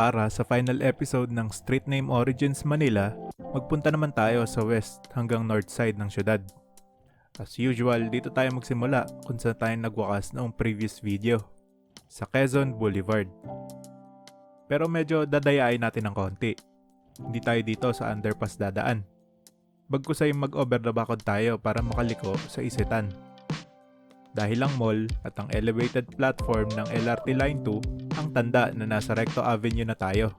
para sa final episode ng Street Name Origins Manila, magpunta naman tayo sa west hanggang north side ng syudad. As usual, dito tayo magsimula kung saan tayo nagwakas noong previous video, sa Quezon Boulevard. Pero medyo dadayain natin ng konti. Hindi tayo dito sa underpass dadaan. Bagkus ay mag-over the backod tayo para makaliko sa Isitan. Dahil ang mall at ang elevated platform ng LRT Line 2 ang tanda na nasa Recto Avenue na tayo.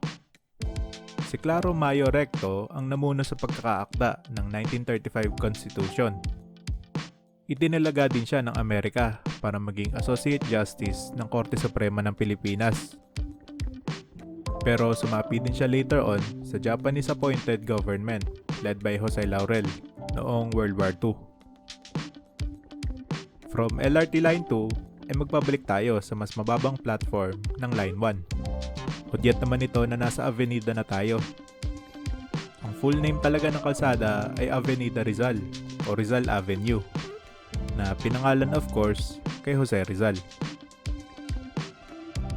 Si Claro Mayo Recto ang namuno sa pagkakaakda ng 1935 Constitution. Itinalaga din siya ng Amerika para maging Associate Justice ng Korte Suprema ng Pilipinas. Pero sumapi din siya later on sa Japanese appointed government led by Jose Laurel noong World War II. From LRT Line 2 ay magbabalik tayo sa mas mababang platform ng Line 1. Hudyat naman ito na nasa Avenida na tayo. Ang full name talaga ng kalsada ay Avenida Rizal o Rizal Avenue na pinangalan of course kay Jose Rizal.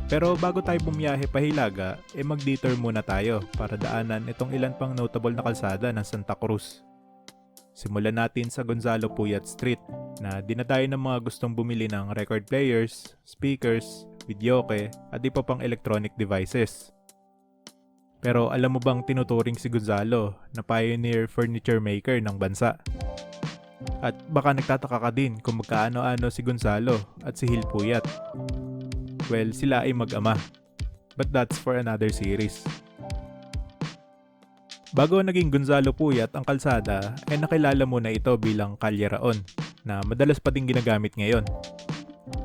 Pero bago tayo bumiyahe pa Hilaga, e mag-detour muna tayo para daanan itong ilan pang notable na kalsada ng Santa Cruz. Simulan natin sa Gonzalo Puyat Street na dinadayo ng mga gustong bumili ng record players, speakers, videoke at iba pang electronic devices. Pero alam mo bang tinuturing si Gonzalo na pioneer furniture maker ng bansa? At baka nagtataka ka din kung magkaano-ano si Gonzalo at si Hil Puyat. Well, sila ay mag-ama. But that's for another series. Bago naging Gonzalo Puyat ang kalsada, ay nakilala muna ito bilang Kalye Raon na madalas pa din ginagamit ngayon.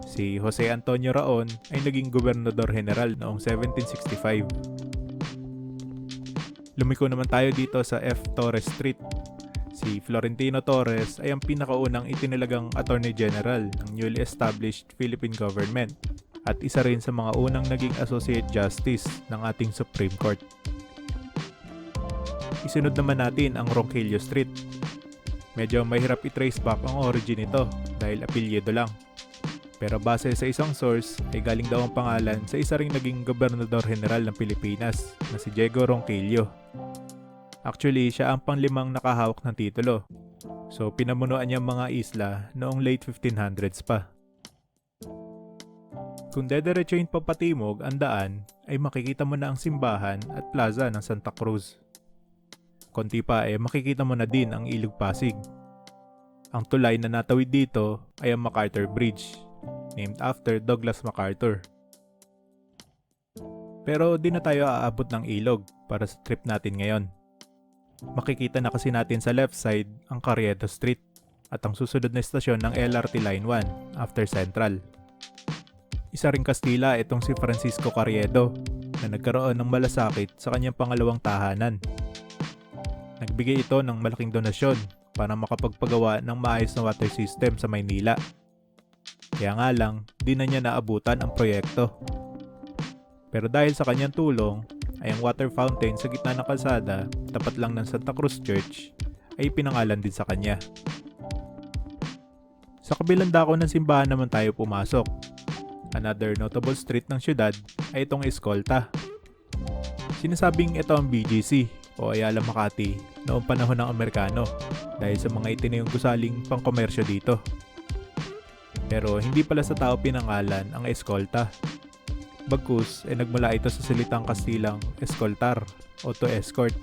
Si Jose Antonio Raon ay naging gobernador general noong 1765. Lumiko naman tayo dito sa F. Torres Street. Si Florentino Torres ay ang pinakaunang itinilagang Attorney General ng newly established Philippine government at isa rin sa mga unang naging Associate Justice ng ating Supreme Court. Isunod naman natin ang Ronquillo Street. Medyo mahirap i-trace back ang origin nito dahil apelyido lang. Pero base sa isang source ay galing daw ang pangalan sa isa ring naging gobernador general ng Pilipinas na si Diego Ronquillo. Actually, siya ang panglimang nakahawak ng titulo. So pinamunuan niya mga isla noong late 1500s pa. Kung dederechoin pa patimog ang daan, ay makikita mo na ang simbahan at plaza ng Santa Cruz. Konti pa ay makikita mo na din ang Ilog Pasig. Ang tulay na natawid dito ay ang MacArthur Bridge, named after Douglas MacArthur. Pero di na tayo aabot ng ilog para sa trip natin ngayon. Makikita na kasi natin sa left side ang Carriedo Street at ang susunod na estasyon ng LRT Line 1 after Central. Isa ring Kastila itong si Francisco Carriedo na nagkaroon ng malasakit sa kanyang pangalawang tahanan Nagbigay ito ng malaking donasyon para makapagpagawa ng maayos na water system sa Maynila. Kaya nga lang, di na niya naabutan ang proyekto. Pero dahil sa kanyang tulong, ay ang water fountain sa gitna ng kalsada, tapat lang ng Santa Cruz Church, ay pinangalan din sa kanya. Sa kabilang dako ng simbahan naman tayo pumasok. Another notable street ng syudad ay itong Escolta. Sinasabing ito ang BGC o Ayala Makati noong panahon ng Amerikano dahil sa mga itinayong gusaling pangkomersyo dito. Pero hindi pala sa tao pinangalan ang eskolta. Bagkus ay nagmula ito sa salitang Kastilang escoltar o to escort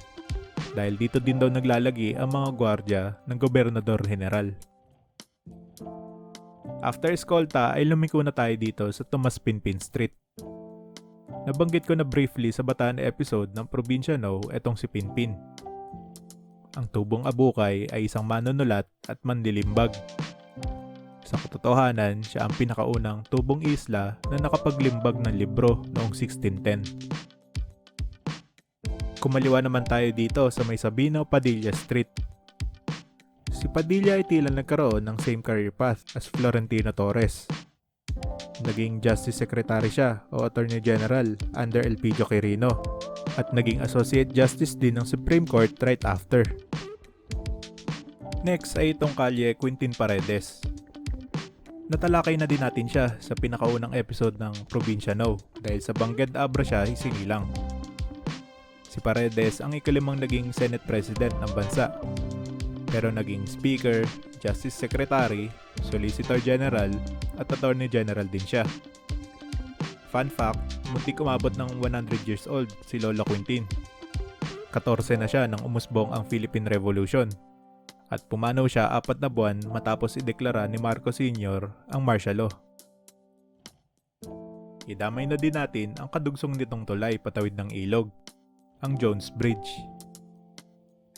dahil dito din daw naglalagi ang mga gwardya ng gobernador general. After eskolta ay lumiko na tayo dito sa Tomas Pinpin Street. Nabanggit ko na briefly sa Bataan episode ng Probinsya No etong si Pinpin. Ang tubong abukay ay isang manunulat at manlilimbag. Sa katotohanan, siya ang pinakaunang tubong isla na nakapaglimbag ng libro noong 1610. Kumaliwa naman tayo dito sa may Sabino Padilla Street. Si Padilla ay tila nagkaroon ng same career path as Florentino Torres Naging Justice Secretary siya o Attorney General under Elpidio Quirino at naging Associate Justice din ng Supreme Court right after. Next ay itong kalye Quintin Paredes. Natalakay na din natin siya sa pinakaunang episode ng Probinsya No dahil sa Bangged Abra siya isinilang. Si Paredes ang ikalimang naging Senate President ng bansa. Pero naging Speaker, Justice Secretary, Solicitor General at Attorney General din siya. Fun fact, muntik umabot ng 100 years old si Lola Quintin. 14 na siya nang umusbong ang Philippine Revolution. At pumanaw siya apat na buwan matapos ideklara ni Marcos Sr. ang martial law. Idamay na din natin ang kadugsong nitong tulay patawid ng ilog, ang Jones Bridge.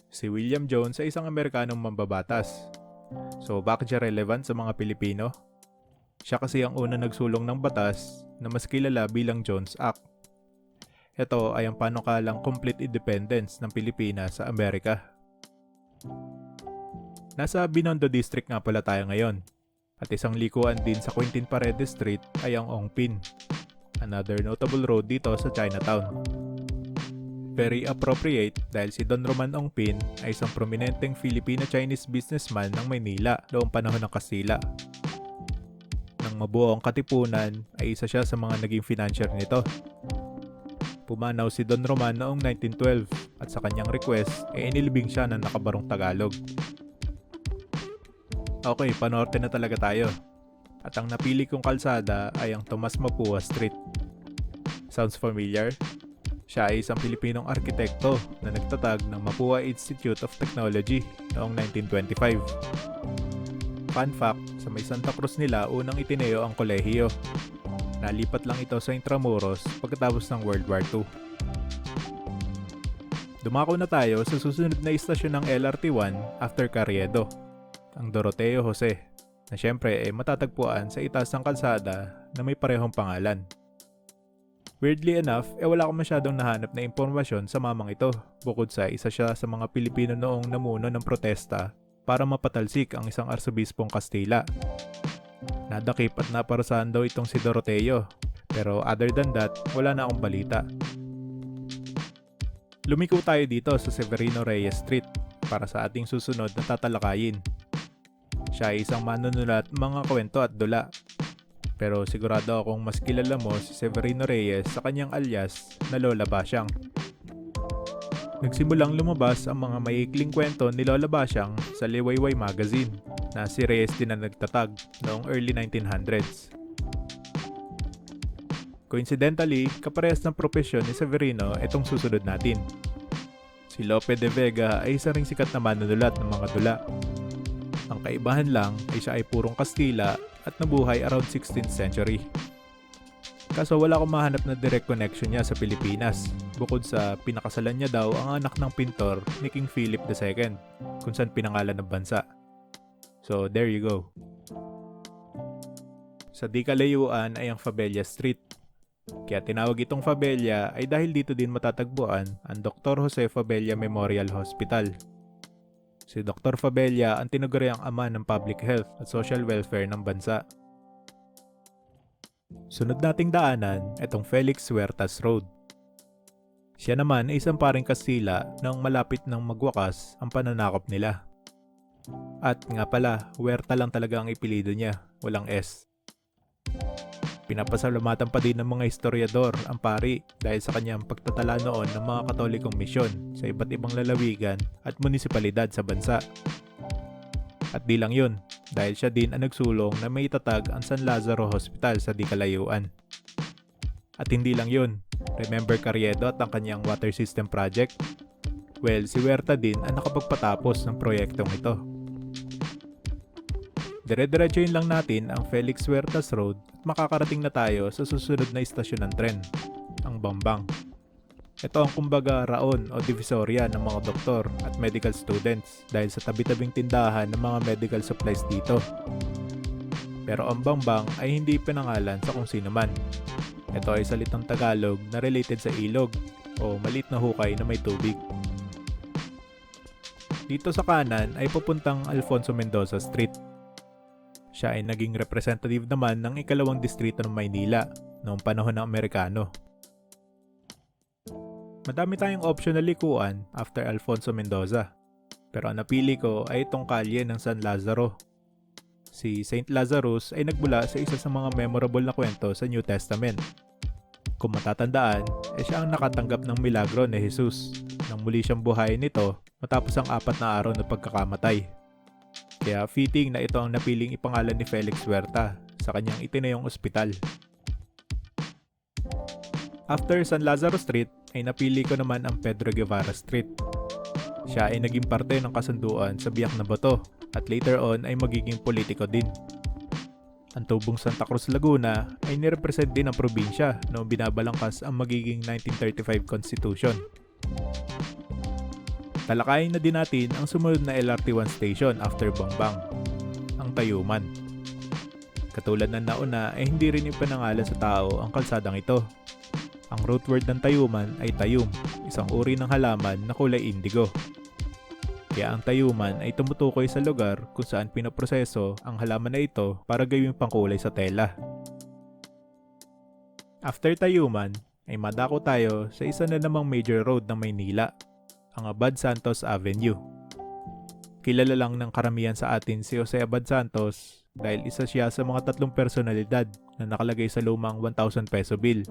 Si William Jones ay isang Amerikanong mambabatas. So bakit siya relevant sa mga Pilipino? Siya kasi ang una nagsulong ng batas na mas kilala bilang Jones Act. Ito ay ang panukalang complete independence ng Pilipinas sa Amerika. Nasa Binondo District nga pala tayo ngayon. At isang likuan din sa Quintin Paredes Street ay ang Ongpin. Another notable road dito sa Chinatown. Very appropriate dahil si Don Roman Ongpin ay isang prominenteng Filipino-Chinese businessman ng Maynila noong panahon ng Kastila. Nang mabuo ang katipunan ay isa siya sa mga naging financier nito. Pumanaw si Don Roman noong 1912 at sa kanyang request ay inilibing siya ng nakabarong Tagalog. Okay, panorte na talaga tayo. At ang napili kong kalsada ay ang Tomas Mapua Street. Sounds familiar? Siya ay isang Pilipinong arkitekto na nagtatag ng Mapua Institute of Technology noong 1925. Fun fact, sa may Santa Cruz nila unang itineo ang kolehiyo. Nalipat lang ito sa Intramuros pagkatapos ng World War II. Dumako na tayo sa susunod na istasyon ng LRT1 after Carriedo, ang Doroteo Jose, na syempre ay matatagpuan sa itaas ng kalsada na may parehong pangalan. Weirdly enough, eh wala akong masyadong nahanap na impormasyon sa mamang ito bukod sa isa siya sa mga Pilipino noong namuno ng protesta para mapatalsik ang isang arsobispong Kastila. Nadakip at naparusahan daw itong si Doroteo pero other than that, wala na akong balita. Lumiko tayo dito sa Severino Reyes Street para sa ating susunod na tatalakayin. Siya ay isang manunulat mga kwento at dula pero sigurado akong mas kilala mo si Severino Reyes sa kanyang alias na Lola Basyang. Nagsimulang lumabas ang mga maikling kwento ni Lola Basyang sa Liwayway Magazine na si Reyes din ang nagtatag noong early 1900s. Coincidentally, kaparehas ng propesyon ni Severino itong susunod natin. Si Lope de Vega ay isa ring sikat na manunulat ng mga dula. Ang kaibahan lang ay siya ay purong Kastila at nabuhay around 16th century. Kaso wala akong mahanap na direct connection niya sa Pilipinas, bukod sa pinakasalan niya daw ang anak ng pintor ni King Philip II, kung saan pinangalan ng bansa. So there you go. Sa di kalayuan ay ang Fabella Street. Kaya tinawag itong Fabella ay dahil dito din matatagpuan ang Dr. Jose Fabella Memorial Hospital Si Dr. Fabella ang tinaguriang ama ng public health at social welfare ng bansa. Sunod nating daanan, itong Felix Huertas Road. Siya naman ay isang paring Kastila nang malapit ng magwakas ang pananakop nila. At nga pala, Huerta lang talaga ang ipilido niya, walang S. Pinapasalamatan pa din ng mga historiador ang pari dahil sa kanyang pagtatala noon ng mga katolikong misyon sa iba't ibang lalawigan at munisipalidad sa bansa. At di lang yun, dahil siya din ang nagsulong na may itatag ang San Lazaro Hospital sa di kalayuan. At hindi lang yun, remember Carriedo at ang kanyang water system project? Well, si Huerta din ang nakapagpatapos ng proyektong ito. Dire-diretsuin lang natin ang Felix Huertas Road at makakarating na tayo sa susunod na istasyon ng tren, ang Bambang. Ito ang kumbaga raon o divisoria ng mga doktor at medical students dahil sa tabi-tabing tindahan ng mga medical supplies dito. Pero ang Bambang ay hindi pinangalan sa kung sino man. Ito ay salitang Tagalog na related sa ilog o malit na hukay na may tubig. Dito sa kanan ay papuntang Alfonso Mendoza Street siya ay naging representative naman ng ikalawang distrito ng Maynila noong panahon ng Amerikano. Madami tayong option na likuan after Alfonso Mendoza. Pero ang napili ko ay itong kalye ng San Lazaro. Si Saint Lazarus ay nagbula sa isa sa mga memorable na kwento sa New Testament. Kung matatandaan, eh siya ang nakatanggap ng milagro ni Jesus nang muli siyang buhayin nito matapos ang apat na araw na pagkakamatay. Kaya fitting na ito ang napiling ipangalan ni Felix Huerta sa kanyang itinayong ospital. After San Lazaro Street ay napili ko naman ang Pedro Guevara Street. Siya ay naging parte ng kasunduan sa biyak na bato at later on ay magiging politiko din. Ang tubong Santa Cruz Laguna ay nirepresent din ang probinsya noong binabalangkas ang magiging 1935 Constitution. Talakayin na din natin ang sumunod na LRT1 station after Bangbang, ang Tayuman. Katulad ng nauna ay hindi rin ipinangalan sa tao ang kalsadang ito. Ang root word ng Tayuman ay tayum, isang uri ng halaman na kulay indigo. Kaya ang tayuman ay tumutukoy sa lugar kung saan pinoproseso ang halaman na ito para gawing pangkulay sa tela. After tayuman, ay madako tayo sa isa na namang major road ng Maynila, ang Abad Santos Avenue. Kilala lang ng karamihan sa atin si Jose Abad Santos dahil isa siya sa mga tatlong personalidad na nakalagay sa lumang 1,000 peso bill.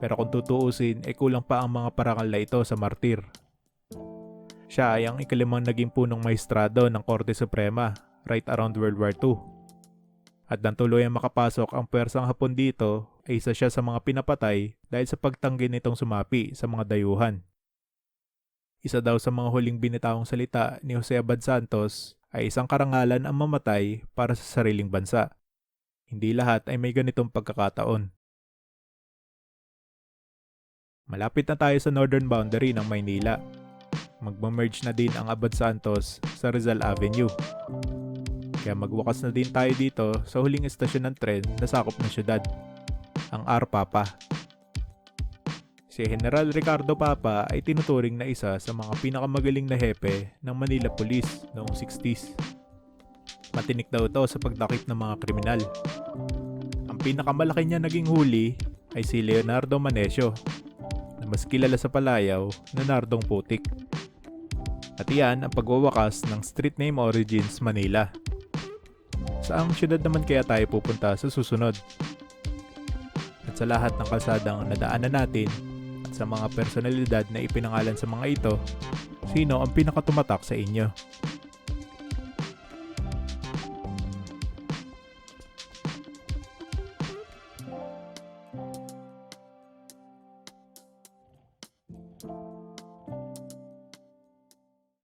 Pero kung tutuusin ay kulang pa ang mga parangal na ito sa martir siya ay ang ikalimang naging punong maestrado ng Korte Suprema right around World War II. At nang tuluyang makapasok ang pwersang hapon dito ay isa siya sa mga pinapatay dahil sa pagtanggi nitong sumapi sa mga dayuhan. Isa daw sa mga huling binitawang salita ni Jose Abad Santos ay isang karangalan ang mamatay para sa sariling bansa. Hindi lahat ay may ganitong pagkakataon. Malapit na tayo sa northern boundary ng Maynila magmamerge na din ang Abad Santos sa Rizal Avenue. Kaya magwakas na din tayo dito sa huling estasyon ng tren na sakop ng syudad, ang R. Si General Ricardo Papa ay tinuturing na isa sa mga pinakamagaling na hepe ng Manila Police noong 60s. Matinik daw ito sa pagdakip ng mga kriminal. Ang pinakamalaki niya naging huli ay si Leonardo Manesio na mas kilala sa palayaw na Nardong Putik. At iyan ang pagwawakas ng Street Name Origins Manila. Saang syudad naman kaya tayo pupunta sa susunod? At sa lahat ng kalsadang nadaanan natin at sa mga personalidad na ipinangalan sa mga ito, sino ang pinakatumatak sa inyo?